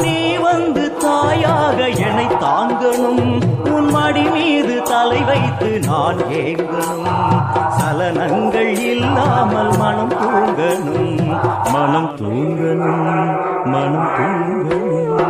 நீ வந்து தாயாக என்னை தாங்கணும். உன் மடி மீது தலை வைத்து நான் ஏங்கணும். சலனங்கள் இல்லாமல் மனம் தூங்கணும். மனம் தூங்கணும் மனம் தூங்கணும்.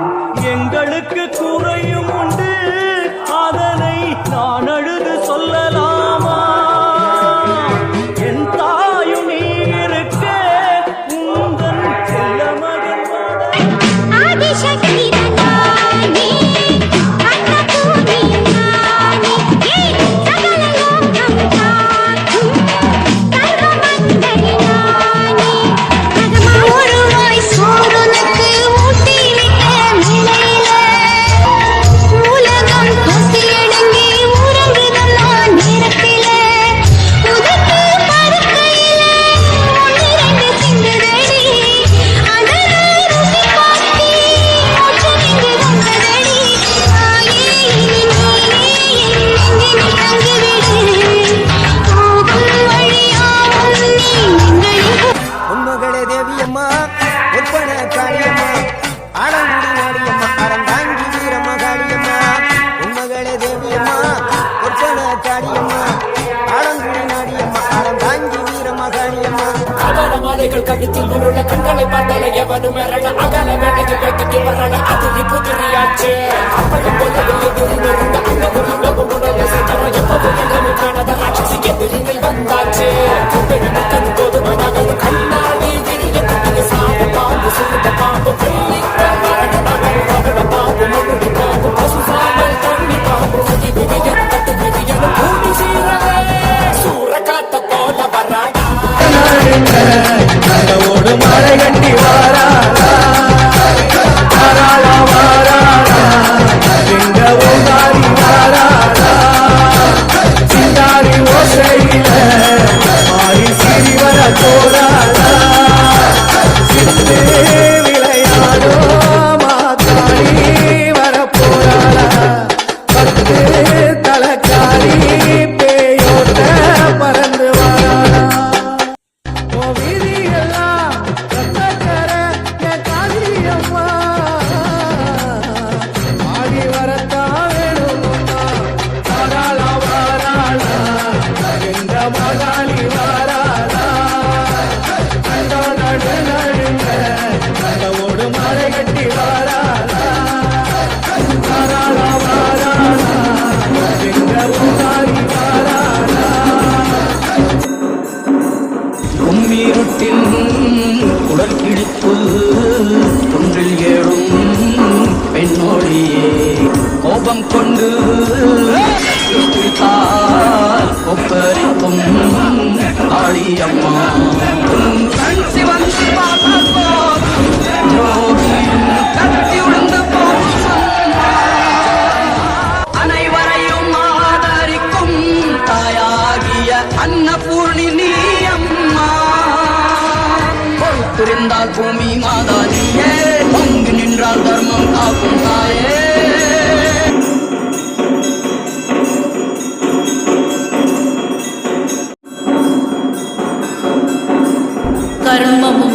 கதைகள் கழுத்தில் உள்ள கண்களை பார்த்தால எவனும் மரண அகல வேலையில் வைத்துட்டு வரல அது புதிரியாச்சு அப்பளம் போல எதிரி நெருங்க குன்றில் ஏழும் பெண்ணோடியே கோபம் கொண்டு கொப்பரிக்கும் ஆழியம்மா. சிவன் அனைவரையும் ஆதரிக்கும் அன்னபூர்ணி துரிந்தால் பூமி மாதா நீயே அங்கு நின்றால் தர்மம் காக்கும் தாயே. கர்மமும்